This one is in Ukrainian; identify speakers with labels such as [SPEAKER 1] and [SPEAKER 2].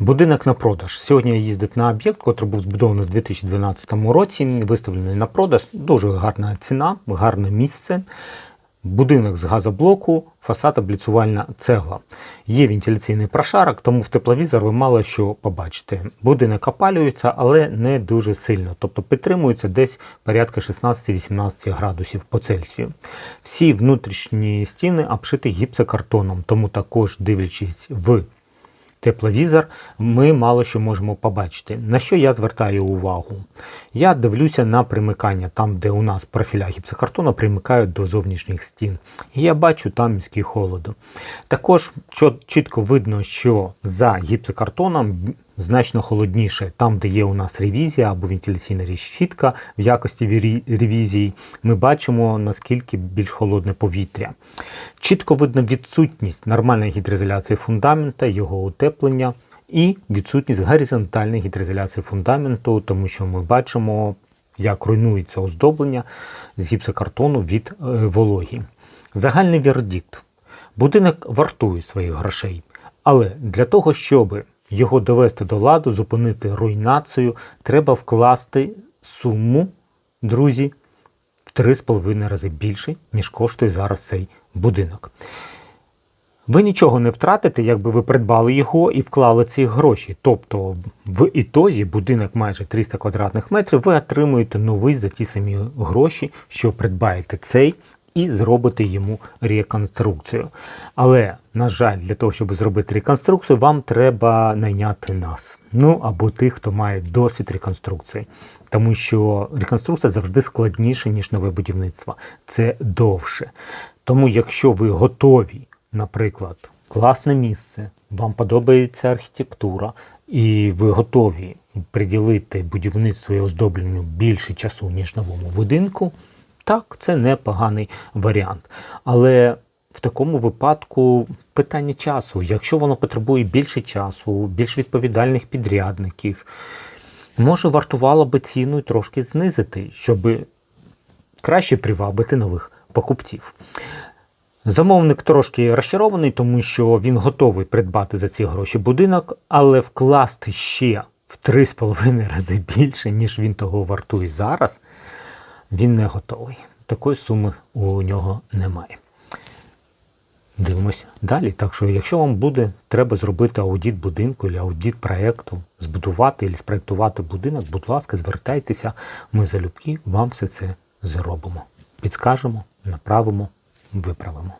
[SPEAKER 1] Будинок на продаж. Сьогодні я їздив на об'єкт, який був збудований в 2012 році. Виставлений на продаж. Дуже гарна ціна, гарне місце. Будинок з газоблоку, фасад обліцювальна цегла. Є вентиляційний прошарок, тому в тепловізор ви мало що побачите. Будинок опалюється, але не дуже сильно, тобто підтримується десь порядка 16-18 градусів по Цельсію. Всі внутрішні стіни обшиті гіпсокартоном, тому також дивлячись в тепловізор, ми мало що можемо побачити. На що я звертаю увагу? Я дивлюся на примикання, там, де у нас профіля гіпсокартону примикають до зовнішніх стін. І я бачу там міський холоду. Також чітко видно, що за гіпсокартоном значно холодніше, там, де є у нас ревізія або вентиляційна решітка в якості ревізії, ми бачимо наскільки більш холодне повітря. Чітко видно відсутність нормальної гідроізоляції фундамента, його утеплення і відсутність горизонтальної гідроізоляції фундаменту, тому що ми бачимо, як руйнується оздоблення з гіпсокартону від е, вологі. Загальний вердикт. Будинок вартує своїх грошей, але для того, щоб його довести до ладу, зупинити руйнацію, треба вкласти суму, друзі, в 3,5 рази більше, ніж коштує зараз цей будинок. Ви нічого не втратите, якби ви придбали його і вклали ці гроші. Тобто, в ітозі будинок майже 300 квадратних метрів, ви отримуєте новий за ті самі гроші, що придбаєте цей і зробите йому реконструкцію. Але, на жаль, для того, щоб зробити реконструкцію, вам треба найняти нас. Ну або тих, хто має досвід реконструкції. Тому що реконструкція завжди складніша, ніж нове будівництво. Це довше. Тому, якщо ви готові, наприклад, класне місце, вам подобається архітектура, і ви готові приділити будівництву і оздобленню більше часу, ніж новому будинку, так, це непоганий варіант. Але в такому випадку питання часу. Якщо воно потребує більше часу, більш відповідальних підрядників, може вартувало би ціну трошки знизити, щоб краще привабити нових покупців. Замовник трошки розчарований, тому що він готовий придбати за ці гроші будинок, але вкласти ще в 3,5 рази більше, ніж він того вартує зараз, він не готовий. Такої суми у нього немає. Дивимося далі. Так що, якщо вам буде треба зробити аудіт будинку або аудіт проєкту, збудувати або спроєктувати будинок, будь ласка, звертайтеся, ми залюбки вам все це зробимо. Підскажемо, направимо, виправимо.